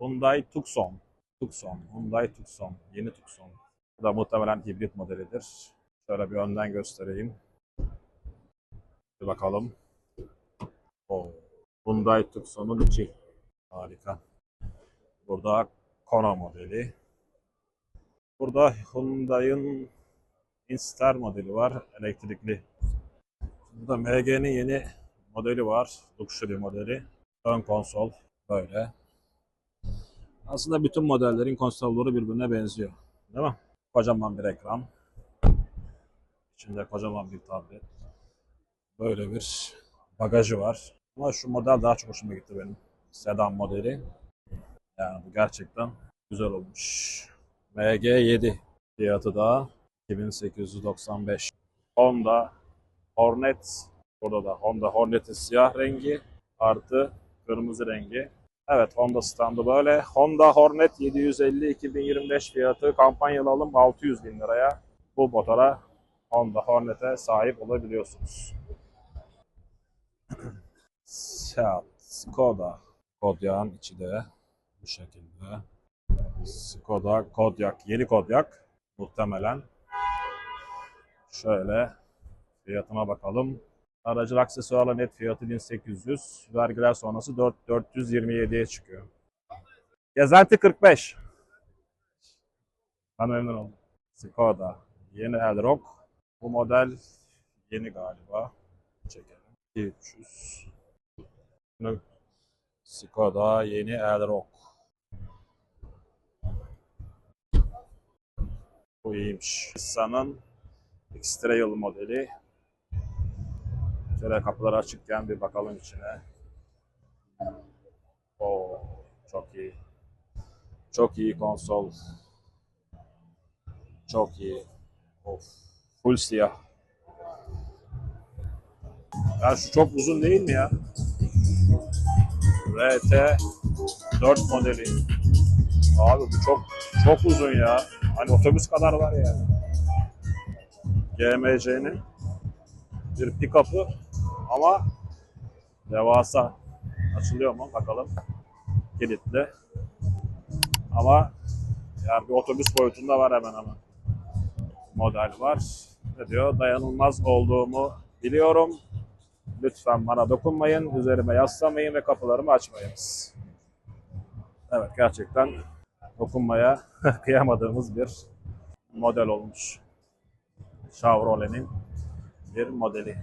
Hyundai Tucson. Tucson. Hyundai Tucson. Yeni Tucson. Bu da muhtemelen hibrit modelidir. Şöyle bir önden göstereyim. Bir bakalım. Oo. Hyundai Tucson'un içi. Harika. Burada Kona modeli. Burada Hyundai'ın Instar modeli var. Elektrikli. Burada MG'nin yeni modeli var. Luxury modeli. Ön konsol böyle. Aslında bütün modellerin konsolları birbirine benziyor. Değil mi? Kocaman bir ekran. İçinde kocaman bir tablet. Böyle bir bagajı var. Ama şu model daha çok hoşuma gitti benim. Sedan modeli. Yani bu gerçekten güzel olmuş. MG7 fiyatı da 2895. Honda Hornet. Burada da Honda Hornet'in siyah rengi artı kırmızı rengi. Evet Honda standı böyle. Honda Hornet 750 2025 fiyatı kampanyalı alım 600 bin liraya. Bu motora Honda Hornet'e sahip olabiliyorsunuz. Seat, Skoda. Kodiak'ın içi de bu şekilde. Skoda Kodiak, yeni Kodiak muhtemelen. Şöyle fiyatına bakalım. Aracın aksesuarla net fiyatı 1800. Vergiler sonrası 4, 427'ye çıkıyor. Gezenti 45. Ben memnun oldum. Skoda. Yeni Elrock. Bu model yeni galiba. Çekelim. 300. Bunu Skoda yeni Elrock. Bu iyiymiş. Nissa'nın X-Trail modeli. Şöyle kapıları açıkken bir bakalım içine. Oo, çok iyi. Çok iyi konsol. Çok iyi. Of. Full siyah. Ya şu çok uzun değil mi ya? RT 4 modeli. Abi bu çok çok uzun ya. Hani otobüs kadar var ya. GMC'nin bir pick-up'ı ama devasa. Açılıyor mu? Bakalım. Kilitli. Ama yani bir otobüs boyutunda var hemen hemen. Model var. Ne diyor? Dayanılmaz olduğumu biliyorum. Lütfen bana dokunmayın, üzerime yaslamayın ve kapılarımı açmayınız. Evet gerçekten dokunmaya kıyamadığımız bir model olmuş. Chevrolet'in bir modeli.